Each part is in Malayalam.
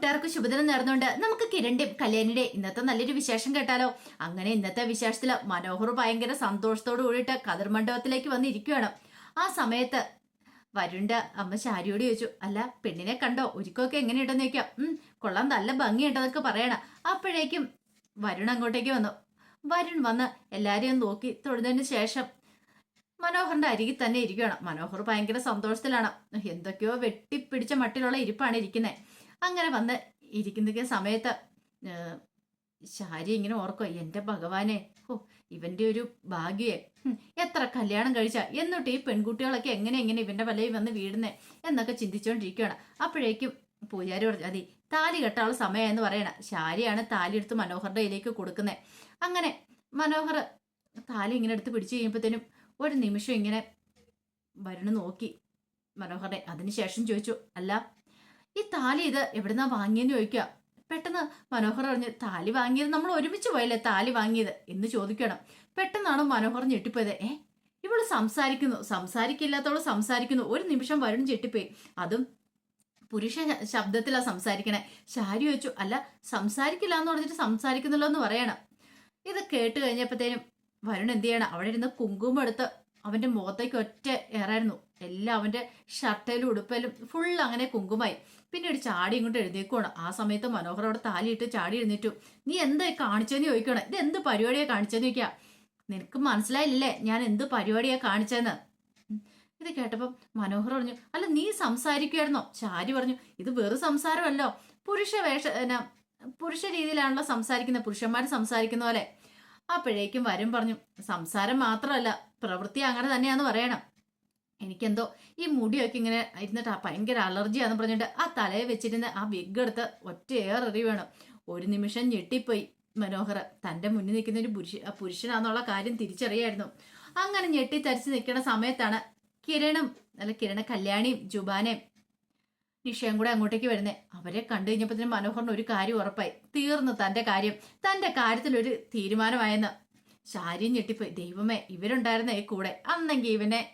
കൂട്ടുകാർക്ക് ശുഭദിനം നേർന്നുകൊണ്ട് നമുക്ക് കിരണ്ടും കല്യാണിയുടെ ഇന്നത്തെ നല്ലൊരു വിശേഷം കേട്ടാലോ. അങ്ങനെ ഇന്നത്തെ വിശേഷത്തിൽ മനോഹർ ഭയങ്കര സന്തോഷത്തോട് കൂടിയിട്ട് കതിർ മണ്ഡപത്തിലേക്ക് വന്നിരിക്കുകയാണ്. ആ സമയത്ത് വരുണ്ട. അമ്മ ശാരിയോട് ചോദിച്ചു അല്ല പെണ്ണിനെ കണ്ടോ? ഒരുക്കമൊക്കെ എങ്ങനെയുണ്ടെന്ന് ചോദിക്കാം. ഉം കൊള്ളാം നല്ല ഭംഗിയുണ്ടെന്നൊക്കെ പറയണം. അപ്പോഴേക്കും വരുൺ അങ്ങോട്ടേക്ക് വന്നു. വരുൺ വന്ന് എല്ലാരെയും നോക്കി തൊഴുന്നതിന് ശേഷം മനോഹറിന്റെ അരികിൽ തന്നെ ഇരിക്കുകയാണ്. മനോഹർ ഭയങ്കര സന്തോഷത്തിലാണ്. എന്തൊക്കെയോ വെട്ടിപ്പിടിച്ച മട്ടിലുള്ള ഇരിപ്പാണ് ഇരിക്കുന്നത് അങ്ങനെ വന്ന് ഇരിക്കുന്ന സമയത്ത് ശാരി ഇങ്ങനെ ഓർക്കോ എന്റെ ഭഗവാനെ ഓ ഇവന്റെ ഒരു ഭാഗ്യേ. എത്ര കല്യാണം കഴിച്ച എന്നിട്ട് ഈ പെൺകുട്ടികളൊക്കെ എങ്ങനെ എങ്ങനെ ഇവന്റെ വലയിൽ വന്ന് വീടുന്നേ എന്നൊക്കെ ചിന്തിച്ചുകൊണ്ടിരിക്കുകയാണ് അപ്പോഴേക്കും പൂജാരി പറഞ്ഞു അതെ താലി കെട്ടാനുള്ള സമയം എന്ന് പറയണ ശാരിയാണ് താലി എടുത്ത് മനോഹറുടെ കയ്യിലേക്ക് കൊടുക്കുന്നത് അങ്ങനെ മനോഹർ താലി ഇങ്ങനെ എടുത്ത് പിടിച്ചു കഴിയുമ്പോഴത്തേനും ഒരു നിമിഷം ഇങ്ങനെ വരുണ് നോക്കി മനോഹറിനെ. അതിനുശേഷം ചോദിച്ചു അല്ല ഈ താലി ഇത് എവിടുന്നാ വാങ്ങിയെന്ന് ചോദിക്കുക. പെട്ടെന്ന് മനോഹർ പറഞ്ഞ് താലി വാങ്ങിയത് നമ്മൾ ഒരുമിച്ച് പോയല്ലേ? താലി വാങ്ങിയത്? എന്ന് ചോദിക്കണം. പെട്ടെന്നാണ് മനോഹർ ഞെട്ടിപ്പോയത്. ഏ ഇവൾ സംസാരിക്കുന്നു. സംസാരിക്കില്ലാത്തവൾ സംസാരിക്കുന്നു. ഒരു നിമിഷം വരുൺ ഞെട്ടിപ്പോയി. അതും പുരുഷ ശബ്ദത്തിലാ സംസാരിക്കണേ. ശാരി ചോദിച്ചു അല്ല സംസാരിക്കില്ല എന്ന് പറഞ്ഞിട്ട് സംസാരിക്കുന്നല്ലോ എന്ന് പറയണം. ഇത് കേട്ട് കഴിഞ്ഞപ്പോഴത്തേനും വരുൺ എന്ത് ചെയ്യണം? അവിടെ ഇരുന്ന് കുങ്കുമം എടുത്ത് അവന്റെ മുഖത്തേക്ക് ഒറ്റ ഏറായിരുന്നു. എല്ലാം അവന്റെ ഷർട്ടിലും ഉടുപ്പിലും ഫുൾ അങ്ങനെ കുങ്കുമായി പിന്നീട് ചാടി ഇങ്ങോട്ട് എഴുന്നേക്കുവാണ്. ആ സമയത്ത് മനോഹർ അവിടെ താലിയിട്ട് ചാടി എഴുന്നേറ്റു. നീ എന്താ കാണിച്ചെന്ന് ചോദിക്കണം ഇത് എന്ത് പരിപാടിയാ കാണിച്ചെന്ന് ചോദിക്കാം? നിനക്ക് മനസ്സിലായില്ലേ? ഞാൻ എന്ത് പരിപാടിയാ കാണിച്ചെന്ന്? ഇത് കേട്ടപ്പം മനോഹർ പറഞ്ഞു അല്ല നീ സംസാരിക്കുമായിരുന്നോ ചാരി പറഞ്ഞു ഇത് വെറു സംസാരമല്ലോ. പുരുഷ വേഷ പുരുഷ രീതിയിലാണല്ലോ സംസാരിക്കുന്നത്. പുരുഷന്മാർ സംസാരിക്കുന്ന പോലെ. അപ്പോഴേക്കും വരും പറഞ്ഞു സംസാരം മാത്രമല്ല പ്രവൃത്തി അങ്ങനെ തന്നെയാന്ന് പറയണം. എനിക്കെന്തോ ഈ മുടിയൊക്കെ ഇങ്ങനെ ഇരുന്നിട്ട് ഭയങ്കര അലർജിയാന്ന് പറഞ്ഞിട്ട് ആ തലയെ വെച്ചിരുന്ന ആ വിഗ് എടുത്ത് ഒറ്റ വേണം. ഒരു നിമിഷം ഞെട്ടിപ്പോയി മനോഹർ. തന്റെ മുന്നിൽ നിൽക്കുന്ന ഒരു പുരുഷ പുരുഷനാന്നുള്ള കാര്യം തിരിച്ചറിയായിരുന്നു. അങ്ങനെ ഞെട്ടി തരിച്ച് നിൽക്കുന്ന സമയത്താണ് കിരണും അല്ല കിരണ കല്യാണിയും ജുബാനയും നിഷയും കൂടെ അങ്ങോട്ടേക്ക് വരുന്നേ. അവരെ കണ്ടു കഴിഞ്ഞപ്പോഴത്തേനും മനോഹറിന് ഒരു കാര്യം ഉറപ്പായി. തീർന്നു തന്റെ കാര്യം. തന്റെ കാര്യത്തിലൊരു തീരുമാനമായെന്ന്. ശാരിയും ഞെട്ടിപ്പോയി. ദൈവമേ ഇവരുണ്ടായിരുന്ന കൂടെ. അന്നെങ്കിൽ ഇവനെ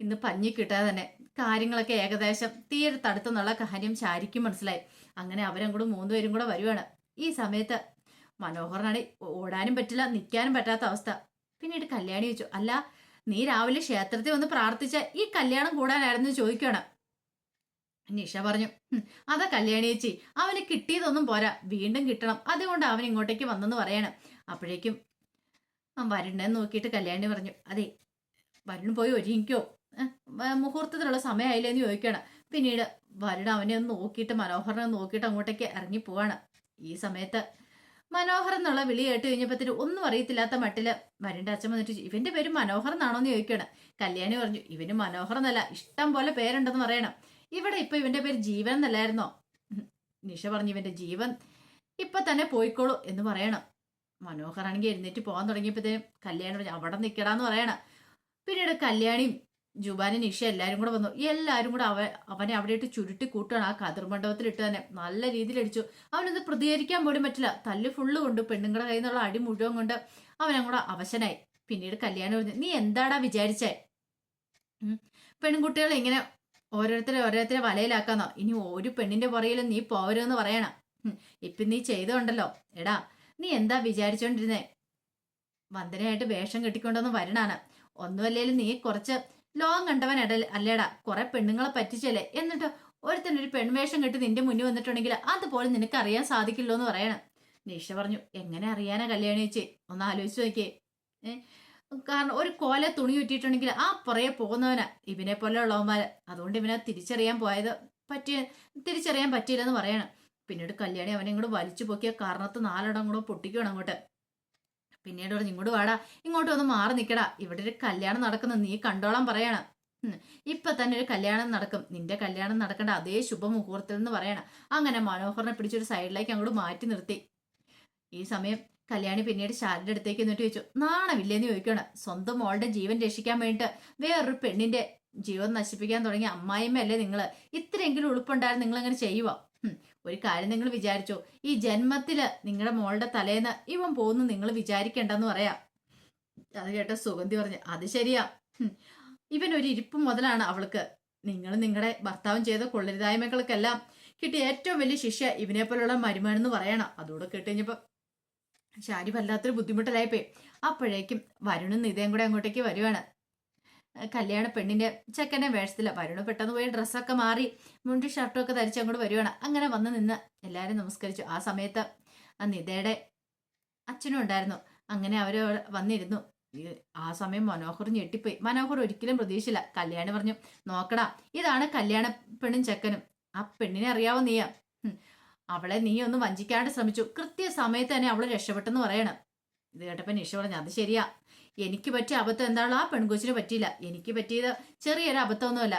ഇന്ന് പഞ്ഞി കിട്ടാതെ തന്നെ കാര്യങ്ങളൊക്കെ ഏകദേശം തീരെ തടുത്തെന്നുള്ള കാര്യം ശാരിക്കും മനസ്സിലായി. അങ്ങനെ അവരും കൂടെ മൂന്നുപേരും കൂടെ വരുവാണ്. ഈ സമയത്ത് മനോഹരനാണ് ഓടാനും പറ്റില്ല നിൽക്കാനും പറ്റാത്ത അവസ്ഥ. പിന്നീട് കല്യാണി വെച്ചു അല്ല നീ രാവിലെ ക്ഷേത്രത്തിൽ വന്ന് പ്രാർത്ഥിച്ച ഈ കല്യാണം കൂടാനായിരുന്നു ചോദിക്കണം നിഷ പറഞ്ഞു "ഹും, അതാ കല്യാണി ചേച്ചി അവന് കിട്ടിയതൊന്നും പോരാ വീണ്ടും കിട്ടണം. അതുകൊണ്ട് അവൻ ഇങ്ങോട്ടേക്ക് വന്നെന്ന് പറയണം. അപ്പോഴേക്കും വരുണ്ടെന്ന് നോക്കിയിട്ട് കല്യാണി പറഞ്ഞു അതെ വരുൺ പോയി ഒരുങ്ങിക്കോ. ഏഹ്, സമയമായില്ലേ എന്ന് ചോദിക്കുകയാണ്. പിന്നീട് വരുൺ അവനെ ഒന്ന് നോക്കിയിട്ട് മനോഹരനെ നോക്കിയിട്ട് അങ്ങോട്ടേക്ക് ഇറങ്ങി പോവാണ്. ഈ സമയത്ത് മനോഹരൻ എന്നുള്ള വിളി കേട്ട് കഴിഞ്ഞപ്പോഴത്തേന് ഒന്നും അറിയത്തില്ലാത്ത മട്ടിൽ വരുണിന്റെ അച്ഛൻ വന്നിട്ട് ഇവന്റെ പേര് മനോഹർ എന്നാണോ എന്ന് ചോദിക്കുകയാണ്. കല്യാണി പറഞ്ഞു ഇവന് മനോഹർ എന്നല്ല ഇഷ്ടം പോലെ പേരുണ്ടെന്ന് പറയണം. ഇവിടെ ഇപ്പൊ ഇവന്റെ പേര് ജീവൻ എന്നല്ലായിരുന്നോ. നിഷ പറഞ്ഞു ഇവന്റെ ജീവൻ ഇപ്പൊ തന്നെ പോയിക്കോളൂ എന്ന് പറയണം. മനോഹർ ആണെങ്കിൽ എഴുന്നേറ്റ് പോകാൻ തുടങ്ങിയപ്പോഴത്തേനും കല്യാണി പറഞ്ഞു അവിടെ നിൽക്കടാന്ന് പറയണം. പിന്നീട് കല്യാണിയും ജുബാനും നിഷ എല്ലാരും കൂടെ വന്നു. എല്ലാരും കൂടെ അവ അവനെ അവിടെ ഇട്ട് ചുരുട്ടി കൂട്ടുകയാണ് ആ കതിർ മണ്ഡപത്തിൽ ഇട്ട് തന്നെ നല്ല രീതിയിൽ അടിച്ചു. അവനത് പ്രതികരിക്കാൻ പോലും പറ്റില്ല. തല്ല് ഫുള്ള് കൊണ്ട് പെണ്ണുങ്ങളുടെ കയ്യിൽ നിന്നുള്ള അടി മുഴുവൻ കൊണ്ട് അവനങ്ങൂടെ അവശനായി. പിന്നീട് കല്യാണം പറഞ്ഞു നീ എന്താടാ വിചാരിച്ചേ. പെൺകുട്ടികളെ ഇങ്ങനെ ഓരോരുത്തരെ ഓരോരുത്തരെ വലയിലാക്കാന്നോ? ഇനി ഒരു പെണ്ണിന്റെ പുറകിലും നീ പോവരുതെന്ന് പറയണം. ഇപ്പൊ നീ ചെയ്തോണ്ടല്ലോ എടാ നീ എന്താ വിചാരിച്ചോണ്ടിരുന്നേ? വന്ദനയായിട്ട് വേഷം കെട്ടിക്കൊണ്ടൊന്നും വരണാണ്. ഒന്നുമല്ലേലും നീ കുറച്ച് ലോകം കണ്ടവൻ അട അല്ലേടാ കുറെ പെണ്ണുങ്ങളെ പറ്റിച്ചല്ലേ? എന്നിട്ട് ഒരുത്തനൊരു പെൺവേഷം കെട്ടി നിന്റെ മുന്നിൽ വന്നിട്ടുണ്ടെങ്കിൽ അതുപോലെ നിനക്ക് അറിയാൻ സാധിക്കില്ലോ എന്ന് പറയണം. നിഷ പറഞ്ഞു എങ്ങനെ അറിയാനാ കല്യാണി ചേച്ചി? ഒന്ന് ആലോചിച്ചു നോക്കിയേ. കാരണം ഒരു കോല തുണി ചുറ്റിയിട്ടുണ്ടെങ്കിൽ ആ പുറകെ പോകുന്നവനാ ഇവനെ പോലെ ഉള്ളവന്മാര്. അതുകൊണ്ട് ഇവനെ തിരിച്ചറിയാൻ പോയത് പറ്റിയ തിരിച്ചറിയാൻ പറ്റിയില്ലെന്ന് പറയണം. പിന്നീട് കല്യാണി അവനെ ഇങ്ങോട്ട് വലിച്ചു പൊക്കിയ കാരണത്ത് നാലിടം കൂടെ പൊട്ടിക്കണം അങ്ങോട്ട്. പിന്നീട് പറഞ്ഞു ഇങ്ങോട്ട് വാടാ ഇങ്ങോട്ട് ഒന്ന് മാറി നിൽക്കടാ ഇവിടെ ഒരു കല്യാണം നടക്കുന്നു നീ കണ്ടോളാൻ പറയണം. ഇപ്പൊ തന്നെ ഒരു കല്യാണം നടക്കും. നിന്റെ കല്യാണം നടക്കേണ്ട അതേ ശുഭമുഹൂർത്തത്തിൽ എന്ന് പറയണം. അങ്ങനെ മനോഹറിനെ പിടിച്ചൊരു സൈഡിലേക്ക് അങ്ങോട്ട് മാറ്റി നിർത്തി. ഈ സമയം കല്യാണി പിന്നീട് ശാലിന്റെ അടുത്തേക്ക് എന്നിട്ട് ചോദിച്ചു നാണമില്ലേന്ന് ചോദിക്കണം സ്വന്തം മോളുടെ ജീവൻ രക്ഷിക്കാൻ വേണ്ടിയിട്ട് വേറൊരു പെണ്ണിന്റെ ജീവൻ നശിപ്പിക്കാൻ തുടങ്ങിയ അമ്മായിമ്മയല്ലേ നിങ്ങൾ? ഇത്രയെങ്കിലും ഉളുപ്പുണ്ടായിരുന്നു നിങ്ങൾ അങ്ങനെ ചെയ്യുവോ ഒരു കാര്യം നിങ്ങൾ വിചാരിച്ചോ ഈ ജന്മത്തിൽ നിങ്ങളുടെ മോളുടെ തലേന്ന് ഇവൻ പോകുന്നു നിങ്ങൾ വിചാരിക്കണ്ടെന്ന് പറയാം. അത് കേട്ട സുഗന്ധി പറഞ്ഞു അത് ശരിയാ. ഇവൻ ഒരു ഇരിപ്പ് മുതലാണ് അവൾക്ക്. നിങ്ങൾ നിങ്ങളുടെ ഭർത്താവും ചെയ്ത കൊള്ളരുതായ്മകൾക്കെല്ലാം കിട്ടിയ ഏറ്റവും വലിയ ശിഷ്യ ഇവനെ പോലുള്ള മരുമാനെന്ന് പറയണം. അതോടെ കേട്ടുകഴിഞ്ഞപ്പോ ശാരി വല്ലാത്തൊരു ബുദ്ധിമുട്ടിലായിപ്പോയി. അപ്പോഴേക്കും വരുണും നിതയും കൂടെ അങ്ങോട്ടേക്ക് വരുവാണ്. കല്യാണ പെണ്ണിന്റെ ചെക്കനെ വേഷത്തില്ല വരുണ് പെട്ടെന്ന് പോയി ഡ്രസ്സൊക്കെ മാറി മുണ്ടി ഷർട്ടും ഒക്കെ ധരിച്ച് അങ്ങോട്ട് വരുവാണ്. അങ്ങനെ വന്ന് നിന്ന് എല്ലാവരും നമസ്കരിച്ചു. ആ സമയത്ത് നിതയുടെ അച്ഛനും ഉണ്ടായിരുന്നു. അങ്ങനെ അവർ വന്നിരുന്നു. ആ സമയം മനോഹർ ഞെട്ടിപ്പോയി. മനോഹർ ഒരിക്കലും പ്രതീക്ഷിച്ചില്ല. കല്യാണി പറഞ്ഞു നോക്കടാ ഇതാണ് കല്യാണ പെണ്ണും ചെക്കനും. ആ പെണ്ണിനെ അറിയാവോ നീയാ? അവളെ നീ ഒന്ന് വഞ്ചിക്കാണ്ട് ശ്രമിച്ചു. കൃത്യ കൃത്യസമയത്ത് തന്നെ അവൾ രക്ഷപ്പെട്ടെന്ന് പറയണം. ഇത് കേട്ടപ്പോ നിഷ പറഞ്ഞു അത് ശരിയാ. എനിക്ക് പറ്റിയ അബദ്ധം എന്താണോ ആ പെൺകൊച്ചിന് പറ്റിയില്ല. എനിക്ക് പറ്റിയത് ചെറിയൊരു അബദ്ധമൊന്നുമല്ല.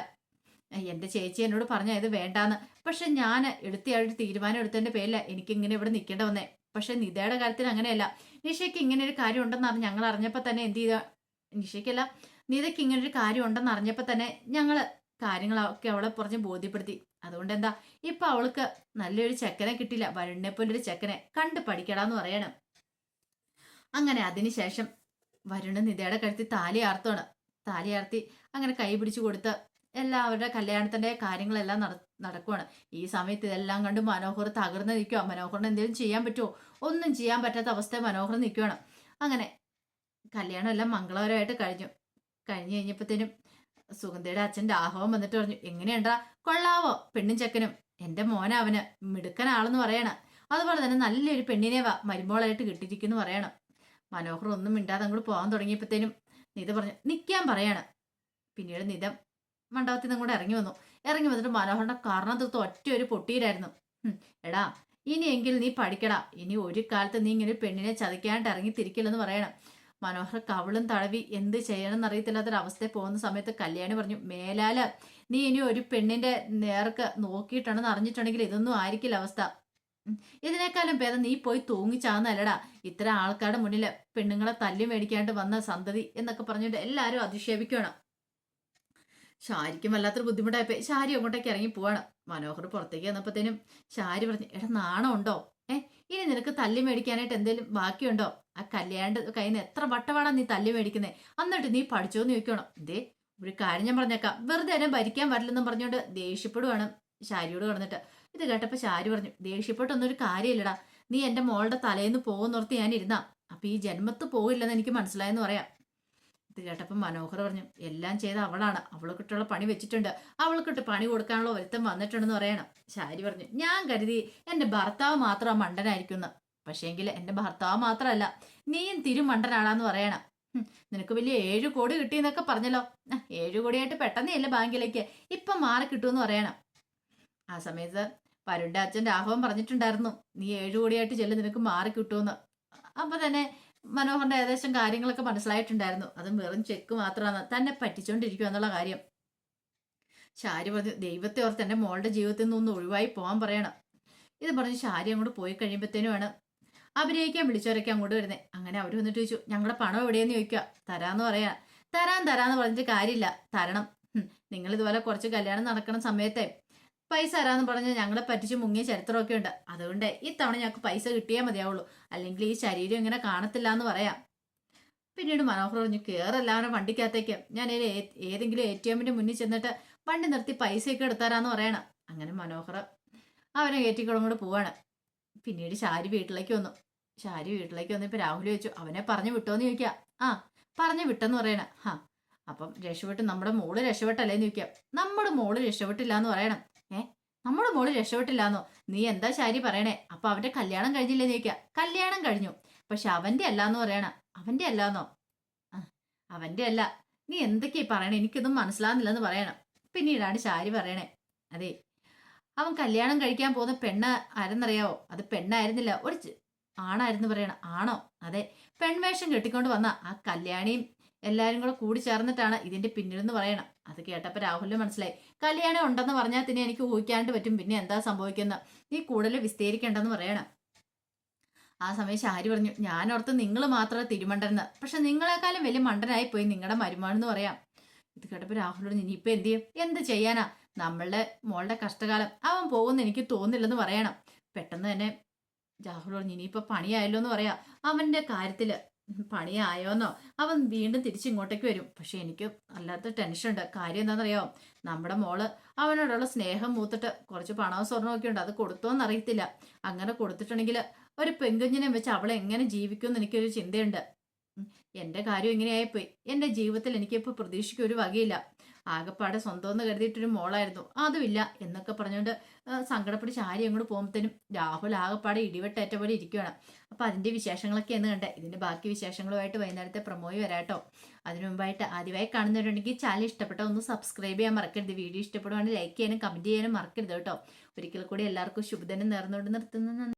എന്റെ ചേച്ചി എന്നോട് പറഞ്ഞ ഇത് വേണ്ടാന്ന്. പക്ഷെ ഞാൻ എടുത്തയാളൊരു തീരുമാനം എടുത്തതിന്റെ പേരില എനിക്ക് ഇങ്ങനെ ഇവിടെ നിൽക്കേണ്ട വന്നേ. പക്ഷെ നിതയുടെ കാര്യത്തിൽ അങ്ങനെയല്ല. നിഷയ്ക്ക് ഇങ്ങനെ ഒരു കാര്യം ഉണ്ടെന്ന് ഞങ്ങൾ അറിഞ്ഞപ്പോ തന്നെ എന്ത് ചെയ്ത? നിഷയ്ക്കല്ല നിതയ്ക്ക് ഇങ്ങനെ ഒരു കാര്യം ഉണ്ടെന്ന് അറിഞ്ഞപ്പോൾ തന്നെ ഞങ്ങൾ കാര്യങ്ങളൊക്കെ അവളെ പറഞ്ഞ് ബോധ്യപ്പെടുത്തി. അതുകൊണ്ട് എന്താ? ഇപ്പൊ അവൾക്ക് നല്ലൊരു ചെക്കനെ കിട്ടില്ല വരുണിനെ പോലൊരു ചെക്കനെ കണ്ട് പഠിക്കടാന്ന് പറയണം. അങ്ങനെ അതിനുശേഷം വരുണ് നിതയുടെ ആർത്തോണ്. താലി ആർത്തി അങ്ങനെ കൈ പിടിച്ചു കൊടുത്ത് എല്ലാവരുടെ കല്യാണത്തിന്റെ കാര്യങ്ങളെല്ലാം നട നടക്കുവാണ്. ഈ സമയത്ത് ഇതെല്ലാം കണ്ട് മനോഹർ തകർന്ന് നിൽക്കുക മനോഹറിന് എന്തെങ്കിലും ചെയ്യാൻ പറ്റുമോ ഒന്നും ചെയ്യാൻ പറ്റാത്ത അവസ്ഥ മനോഹർ നിൽക്കുകയാണ് അങ്ങനെ കല്യാണം എല്ലാം മംഗളകരമായിട്ട് കഴിഞ്ഞു. കഴിഞ്ഞു കഴിഞ്ഞപ്പോഴത്തേനും സുഗന്ധയുടെ അച്ഛൻ ആഹവം വന്നിട്ട് പറഞ്ഞു എങ്ങനെയുണ്ടാ? കൊള്ളാവോ? പെണ്ണും ചെക്കനും. എന്റെ മോന അവന് മിടുക്കനാളെന്ന് പറയണം. അതുപോലെ തന്നെ നല്ലൊരു പെണ്ണിനെ മരുമോളായിട്ട് കിട്ടിയിരിക്കുന്നു പറയണം. മനോഹർ ഒന്നും മിണ്ടാതെ അങ്ങോട്ട് പോകാൻ തുടങ്ങിയപ്പോഴത്തേനും നിത പറഞ്ഞു നിൽക്കാൻ പറയാണ്. പിന്നീട് നിത മണ്ഡപത്തിൽ നിന്ന് കൂടെ ഇറങ്ങി വന്നു. ഇറങ്ങി വന്നിട്ട് മനോഹറിന്റെ കാരണം തീർത്ത് ഒറ്റ ഒരു പൊട്ടിയിലായിരുന്നു എടാ ഇനിയെങ്കിൽ നീ പഠിക്കടാ. ഇനി ഒരു കാലത്ത് നീ ഇങ്ങനെ പെണ്ണിനെ ചതിക്കാണ്ട് ഇറങ്ങി തിരിക്കില്ലെന്ന് പറയണം. മനോഹർ കവിളും തടവി എന്ത് ചെയ്യണമെന്ന് അറിയത്തില്ലാത്തൊരവസ്ഥയിൽ പോകുന്ന സമയത്ത് കല്യാണി പറഞ്ഞു മേലാൽ നീ ഇനി ഒരു പെണ്ണിന്റെ നേർക്ക് നോക്കിയിട്ടാണെന്ന് അറിഞ്ഞിട്ടുണ്ടെങ്കിൽ ഇതൊന്നും ആയിരിക്കില്ല അവസ്ഥ. ഇതിനേക്കാളും ഭേദം നീ പോയി തൂങ്ങിച്ചാവുന്നല്ലടാ ഇത്തരം ആൾക്കാരുടെ മുന്നിൽ പെണ്ണുങ്ങളെ തല്ലി മേടിക്കാണ്ട് വന്ന സന്തതി എന്നൊക്കെ പറഞ്ഞിട്ട് എല്ലാവരും അധിക്ഷേപിക്കണം ഷാരിക്കും വല്ലാത്തൊരു ബുദ്ധിമുട്ടായപ്പോ ഷാരി അങ്ങോട്ടേക്ക് ഇറങ്ങി പോവാണ്. മനോഹർ പുറത്തേക്ക് വന്നപ്പോഴത്തേനും ഷാരി പറഞ്ഞു എടാ നാണം ഉണ്ടോ ഏ ഇനി നിനക്ക് തല്ലി മേടിക്കാനായിട്ട് എന്തെങ്കിലും ബാക്കിയുണ്ടോ? ആ കല്യാണ്ട് കയ്യിൽ നിന്ന് എത്ര വട്ടമാണ് നീ തല്ലി മേടിക്കുന്നേ? എന്നിട്ട് നീ പഠിച്ചോന്ന് ചോദിക്കണം ഇതേ ഒരു കാര്യം ഞാൻ പറഞ്ഞേക്കാം. വെറുതെ എന്നെ ഭരിക്കാൻ പറ്റില്ലെന്നും പറഞ്ഞുകൊണ്ട് ദേഷ്യപ്പെടുവാണ് ഷാരിയോട് കിടന്നിട്ട് ഇത് കേട്ടപ്പോ ഷാരി പറഞ്ഞു ദേഷ്യപ്പെട്ടൊന്നൊരു കാര്യമില്ലടാ. നീ എന്റെ മോളുടെ തലേന്ന് പോകുന്നോർത്ത് ഞാൻ ഇരുന്നാ. അപ്പൊ ഈ ജന്മത്ത് പോകില്ലെന്ന് എനിക്ക് മനസ്സിലായെന്ന് പറയാം. ഇത് കേട്ടപ്പോൾ മനോഹർ പറഞ്ഞു എല്ലാം ചെയ്ത അവളാണ്. അവൾക്കിട്ടുള്ള പണി വെച്ചിട്ടുണ്ട്. അവൾക്കിട്ട് പണി കൊടുക്കാനുള്ള ഒരുത്തം വന്നിട്ടുണ്ടെന്ന് പറയണം. ശാരി പറഞ്ഞു ഞാൻ കരുതി എന്റെ ഭർത്താവ് മാത്രം മണ്ടനായിരിക്കുന്ന. പക്ഷേങ്കിൽ എന്റെ ഭർത്താവ് മാത്രമല്ല നീയും തിരുമണ്ടനാണെന്ന് പറയണം. നിനക്ക് വലിയ ഏഴ് കോടി കിട്ടിയെന്നൊക്കെ പറഞ്ഞല്ലോ. ഏഴ് കോടിയായിട്ട് പെട്ടെന്നേ അല്ലേ ബാങ്കിലേക്ക്. ഇപ്പം മാറി കിട്ടുമെന്ന് പറയണം. ആ സമയത്ത് വരുണ്ട അച്ഛൻ രാഘവൻ പറഞ്ഞിട്ടുണ്ടായിരുന്നു നീ ഏഴ് കോടിയായിട്ട് ചെല്ലു നിനക്ക് മാറി കിട്ടുമെന്ന് അപ്പൊ തന്നെ മനോഹറിന്റെ ഏകദേശം കാര്യങ്ങളൊക്കെ മനസ്സിലായിട്ടുണ്ടായിരുന്നു. അതും വെറും ചെക്ക് മാത്രമാണ് തന്നെ പറ്റിച്ചോണ്ടിരിക്കുക എന്നുള്ള കാര്യം. ഷാരി പറഞ്ഞു ദൈവത്തെ ഓർത്ത് എന്റെ മോളുടെ ജീവിതത്തിൽ നിന്നൊന്ന് ഒഴിവായി പോകാൻ പറയണം. ഇത് പറഞ്ഞ് ഷാരി അങ്ങോട്ട് പോയി കഴിയുമ്പോഴത്തേനുമാണ് അഭിനയിക്കാൻ വിളിച്ചവരൊക്കെ അങ്ങോട്ട് വരുന്നത് അങ്ങനെ അവർ വന്നിട്ട് ചോദിച്ചു ഞങ്ങളുടെ പണം എവിടെയെന്ന് ചോദിക്കുക തരാന്ന് പറയാ. തരാൻ തരാന്ന് പറഞ്ഞിട്ട് കാര്യമില്ല. തരണം. നിങ്ങൾ ഇതുപോലെ കുറച്ച് കല്യാണം നടക്കുന്ന സമയത്തെ പൈസ തരാന്ന് പറഞ്ഞ് ഞങ്ങളെ പറ്റിച്ച് മുങ്ങിയ ചരിത്രമൊക്കെ ഉണ്ട്. അതുകൊണ്ട് ഇത്തവണ ഞങ്ങൾക്ക് പൈസ കിട്ടിയേ മതിയാവുള്ളൂ. അല്ലെങ്കിൽ ഈ ശരീരം ഇങ്ങനെ കാണത്തില്ല എന്ന് പറയാം. പിന്നീട് മനോഹർ പറഞ്ഞു കയറല്ലാവരും വണ്ടിക്കകത്തേക്ക്. ഞാൻ ഏതെങ്കിലും എ ടി എമ്മിന്റെ മുന്നിൽ ചെന്നിട്ട് വണ്ടി നിർത്തി പൈസയൊക്കെ എടുത്തരാന്ന് പറയണം. അങ്ങനെ മനോഹർ അവനെ കയറ്റിക്കളും കൂടെ പോവാണ്. പിന്നീട് ഷാരി വീട്ടിലേക്ക് വന്നു. ഷാരി വീട്ടിലേക്ക് വന്നപ്പോൾ രാഹുൽ ചോദിച്ചു അവനെ പറഞ്ഞു വിട്ടോന്ന് ചോദിക്കുക ആ പറഞ്ഞു വിട്ടെന്ന് പറയണ. ആ അപ്പം രക്ഷപ്പെട്ട് നമ്മുടെ മോൾ രക്ഷപ്പെട്ടല്ലേന്ന് ചോദിക്കാം നമ്മുടെ മോൾ രക്ഷപ്പെട്ടില്ല എന്ന് പറയണം. ഏ? നമ്മുടെ മോൾ രക്ഷപ്പെട്ടില്ലാന്നോ? നീ എന്താ ശാരി പറയണേ? അപ്പൊ അവന്റെ കല്യാണം കഴിഞ്ഞില്ലേ നീക്ക കല്യാണം കഴിഞ്ഞു. പക്ഷെ അവന്റെ അല്ലാന്ന് പറയണ അവന്റെ അല്ലാന്നോ? അവന്റെ അല്ല. നീ എന്തൊക്കെയാ പറയണേ? എനിക്കൊന്നും മനസ്സിലാകുന്നില്ലെന്ന് പറയണം. പിന്നീടാണ് ശാരി പറയണേ. അതെ. അവൻ കല്യാണം കഴിക്കാൻ പോകുന്ന പെണ്ണ് ആരെന്നറിയാവോ? അത് പെണ്ണായിരുന്നില്ല. ഒരു ആണായിരുന്നു പറയണ. ആണോ? അതെ. പെൺവേഷം കെട്ടിക്കൊണ്ട് വന്ന ആ കല്യാണിയും എല്ലാരും കൂടെ കൂടി ചേർന്നിട്ടാണ് ഇതിന്റെ പിന്നിലെന്ന് പറയണം. അത് കേട്ടപ്പോൾ രാഹുലിന് മനസ്സിലായി. കല്യാണം ഉണ്ടെന്ന് പറഞ്ഞാൽ തന്നെ എനിക്ക് ഊഹിക്കാണ്ട് പറ്റും. പിന്നെ എന്താ സംഭവിക്കുന്നത് നീ കൂടുതൽ വിസ്തീരിക്കേണ്ടെന്ന് പറയണം. ആ സമയം ഷാരി പറഞ്ഞു ഞാൻ ഓർത്ത് നിങ്ങൾ മാത്രമേ തിരുമണ്ടെന്ന് പക്ഷെ നിങ്ങളെക്കാളും വലിയ മണ്ടനായി പോയി നിങ്ങളുടെ മരുമാണെന്ന് പറയാം. ഇത് കേട്ടപ്പോൾ രാഹുലോട് ഇനിയിപ്പോൾ എന്ത് ചെയ്യും? എന്ത് ചെയ്യാനാ? നമ്മളുടെ മോളുടെ കഷ്ടകാലം. അവൻ പോകുമെന്ന് എനിക്ക് തോന്നില്ലെന്ന് പറയണം. പെട്ടെന്ന് തന്നെ രാഹുൽ പറഞ്ഞു ഇനിയിപ്പോൾ പണിയായല്ലോ എന്ന് പറയാം. അവന്റെ കാര്യത്തിൽ പണിയായോന്നോ? അവൻ വീണ്ടും തിരിച്ചിങ്ങോട്ടേക്ക് വരും. പക്ഷെ എനിക്ക് അല്ലാത്ത ടെൻഷൻ ഉണ്ട് കാര്യം എന്താണെന്നറിയോ? നമ്മുടെ മോൾ അവനോടുള്ള സ്നേഹം മൂത്തിട്ട് കുറച്ച് പണവും സ്വർണവും ഒക്കെ ഉണ്ട്. അത് കൊടുത്തോന്ന് അറിയത്തില്ല അങ്ങനെ കൊടുത്തിട്ടുണ്ടെങ്കിൽ ഒരു പെങ്കുഞ്ഞിനെ വെച്ച് അവളെ എങ്ങനെ ജീവിക്കുമെന്ന് എനിക്കൊരു ചിന്തയുണ്ട്. എന്റെ കാര്യം ഇങ്ങനെയായിപ്പോയി. എന്റെ ജീവിതത്തിൽ എനിക്കിപ്പോൾ പ്രതീക്ഷിക്കൊരു ഒരു വകയില്ല. ആകെപ്പാടെ സ്വന്തം എന്ന് കരുതിയിട്ടൊരു മോളായിരുന്നു. അതുമില്ല എന്നൊക്കെ പറഞ്ഞുകൊണ്ട് സങ്കടപ്പെട്ട് ചാരി അങ്ങോട്ട് പോകുമ്പോഴത്തേനും രാഹുൽ ആകെപ്പാടെ ഇടിവെട്ടേറ്റ പോലെ ഇരിക്കുകയാണ് അപ്പം അതിന്റെ വിശേഷങ്ങളൊക്കെ എന്ന് കണ്ടേ. ഇതിന്റെ ബാക്കി വിശേഷങ്ങളുമായിട്ട് വൈകുന്നേരത്തെ പ്രൊമോയി വരാട്ടോ. അതിനു മുമ്പായിട്ട് ആദ്യമായി കാണുന്നവരുണ്ടെങ്കിൽ ചാനൽ ഇഷ്ടപ്പെട്ട ഒന്ന് സബ്സ്ക്രൈബ് ചെയ്യാൻ മറക്കരുത്. വീഡിയോ ഇഷ്ടപ്പെടുവാണെങ്കിൽ ലൈക്ക് ചെയ്യാനും കമന്റ് ചെയ്യാനും മറക്കരുത് കേട്ടോ. ഒരിക്കൽ കൂടി എല്ലാവർക്കും ശുഭദിനം നേർന്നുകൊണ്ട് നിർത്തുന്നു.